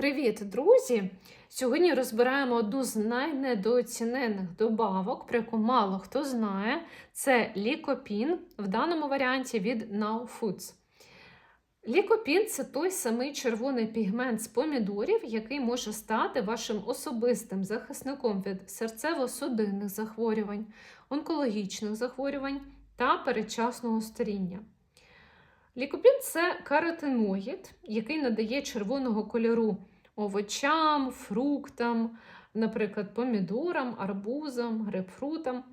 Привіт, друзі! Сьогодні розбираємо одну з найнедооцінених добавок, про яку мало хто знає. Це лікопін в даному варіанті від Now Foods. Лікопін це той самий червоний пігмент з помідорів, який може стати вашим особистим захисником від серцево-судинних захворювань, онкологічних захворювань та передчасного старіння. Лікопін це каротиноїд, який надає червоного кольору овочам, фруктам, наприклад, помідорам, арбузам, грейпфрутам.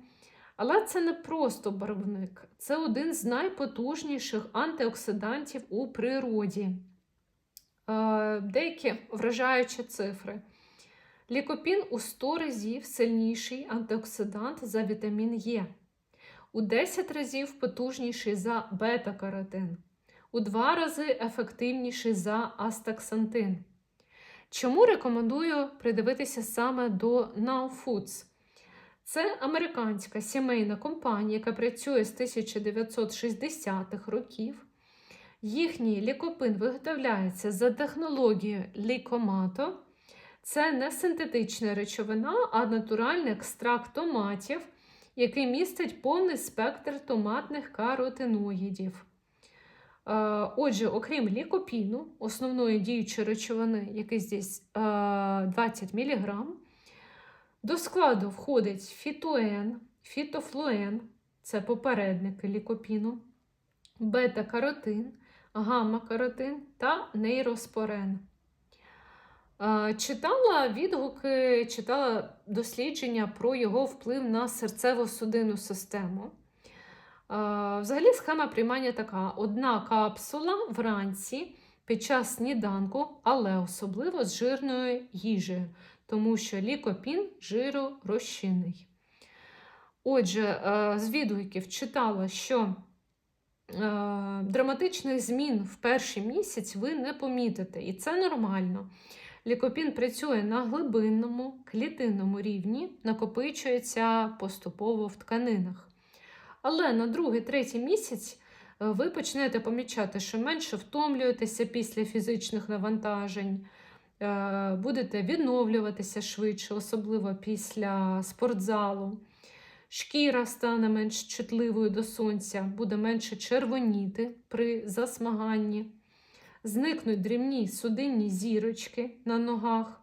Але це не просто барвник, це один з найпотужніших антиоксидантів у природі. Е, Деякі вражаючі цифри. Лікопін у 100 разів сильніший антиоксидант за вітамін Е, у 10 разів потужніший за бета-каротин, у 2 рази ефективніший за астаксантин. Чому рекомендую придивитися саме до Now Foods? Це американська сімейна компанія, яка працює з 1960-х років. Їхній лікопин виготовляється за технологією лікомато. Це не синтетична речовина, а натуральний екстракт томатів, який містить повний спектр томатних каротиноїдів. Отже, окрім лікопіну, основної діючої речовини, який здесь 20 мг, до складу входить фітоен, фітофлуен, це попередники лікопіну, бета-каротин, гамма-каротин та нейроспорен. Читала відгуки, читала дослідження про його вплив на серцево-судинну систему. Взагалі, схема приймання така: одна капсула вранці під час сніданку, але особливо з жирною їжею, тому що лікопін жиророзчинний. Отже, з відгуків читала, що драматичних змін в перший місяць ви не помітите, і це нормально. Лікопін працює на глибинному клітинному рівні, накопичується поступово в тканинах. Але на другий, третій місяць ви почнете помічати, що менше втомлюєтеся після фізичних навантажень, будете відновлюватися швидше, особливо після спортзалу. Шкіра стане менш чутливою до сонця, буде менше червоніти при засмаганні, зникнуть дрібні судинні зірочки на ногах.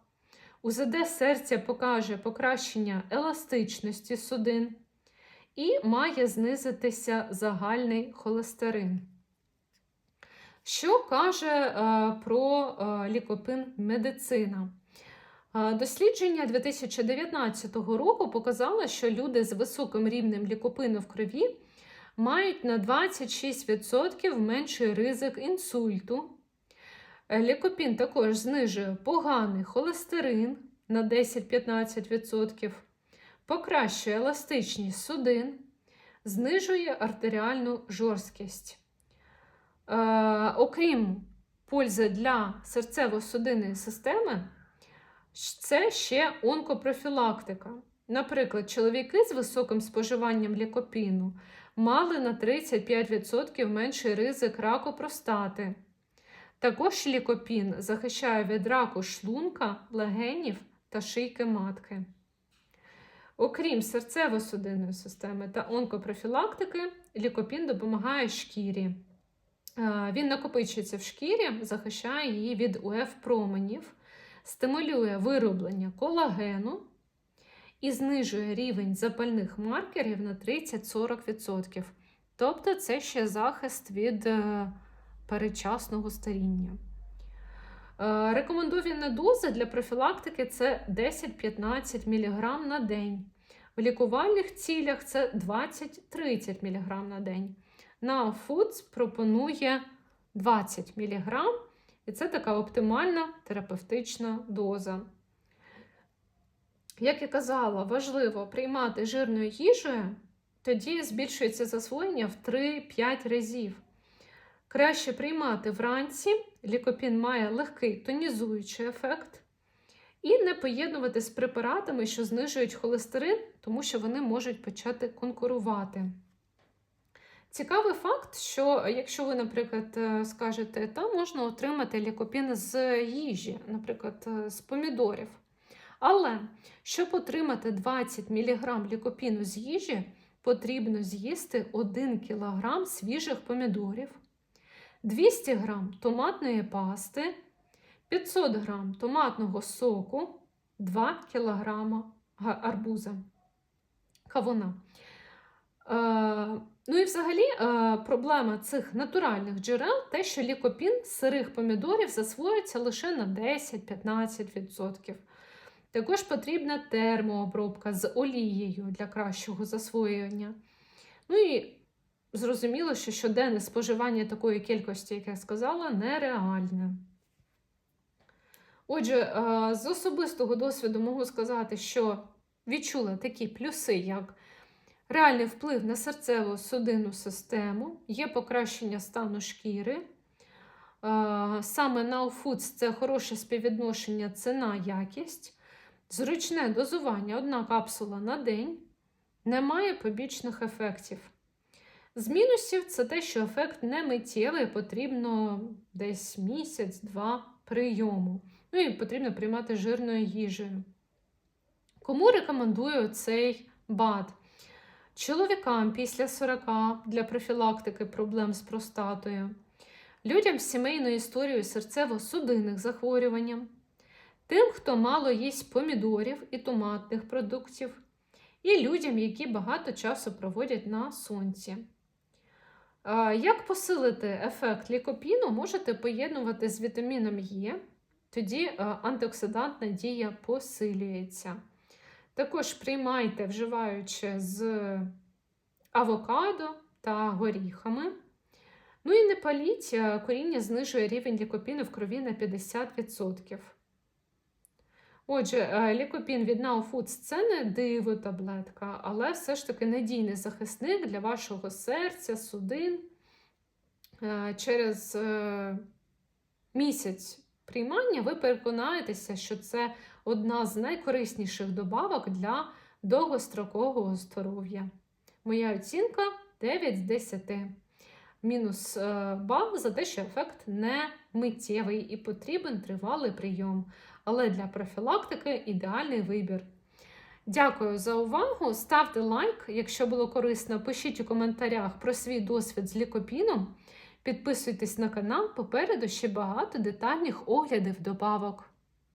УЗД серця покаже покращення еластичності судин і має знизитися загальний холестерин. Що каже е, про е, лікопин медицина? Е, дослідження 2019 року показало, що люди з високим рівнем лікопину в крові мають на 26% менший ризик інсульту. Лікопін також знижує поганий холестерин на 10-15%, покращує еластичність судин, знижує артеріальну жорсткість. Е, окрім пользи для серцево-судинної системи, це ще онкопрофілактика. Наприклад, чоловіки з високим споживанням лікопіну мали на 35% менший ризик раку простати. Також лікопін захищає від раку шлунка, легенів та шийки матки. Окрім серцево-судинної системи та онкопрофілактики, лікопін допомагає шкірі. Він накопичується в шкірі, захищає її від УФ-променів, стимулює вироблення колагену і знижує рівень запальних маркерів на 30-40%. Тобто це ще захист від е, передчасного старіння. Е, Рекомендована доза для профілактики це 10-15 мг на день. В лікувальних цілях це 20-30 мг на день. Now Foods пропонує 20 мг, і це така оптимальна терапевтична доза. Як я казала, важливо приймати жирною їжею, тоді збільшується засвоєння в 3-5 разів. Краще приймати вранці, лікопін має легкий тонізуючий ефект, і не поєднувати з препаратами, що знижують холестерин, тому що вони можуть почати конкурувати. Цікавий факт, що якщо ви, наприклад, е, скажете, та можна отримати лікопін з їжі, наприклад, е, з помідорів. Але щоб отримати 20 мг лікопіну з їжі, потрібно з'їсти 1 кг свіжих помідорів, 200 г томатної пасти, 500 г томатного соку, 2 кг арбуза, кавуна. Е, Ну і взагалі е, проблема цих натуральних джерел те, що лікопін сирих помідорів засвоюється лише на 10-15%. Також потрібна термообробка з олією для кращого засвоєння. Ну і зрозуміло, що щоденне споживання такої кількості, як я сказала, нереальне. Отже, е, з особистого досвіду можу сказати, що відчула такі плюси, як реальний вплив на серцево-судинну систему, є покращення стану шкіри. Е, Саме Now Foods – це хороше співвідношення ціна-якість, зручне дозування, одна капсула на день, немає побічних ефектів. З мінусів це те, що ефект не миттєвий, потрібно десь місяць-два прийому. Ну і потрібно приймати жирною їжею. Кому рекомендую цей БАД? Чоловікам після 40 для профілактики проблем з простатою, людям з сімейною історією серцево-судинних захворювань, тим, хто мало їсть помідорів і томатних продуктів, і людям, які багато часу проводять на сонці. Як посилити ефект лікопіну, можете поєднувати з вітаміном Е, тоді антиоксидантна дія посилюється. Також приймайте, вживаючи з авокадо та горіхами. Ну і не паліть, коріння знижує рівень лікопіну в крові на 50%. Отже, лікопін від Now Foods це не диво таблетка, але все ж таки надійний захисник для вашого серця, судин. Через місяць приймання ви переконаєтеся, що це одна з найкорисніших добавок для довгострокового здоров'я. Моя оцінка 9 з 10. Мінус бал за те, що ефект не миттєвий і потрібен тривалий прийом. Але для профілактики ідеальний вибір. Дякую за увагу. Ставте лайк, якщо було корисно, пишіть у коментарях про свій досвід з лікопіном. Підписуйтесь на канал, попереду ще багато детальних оглядів добавок.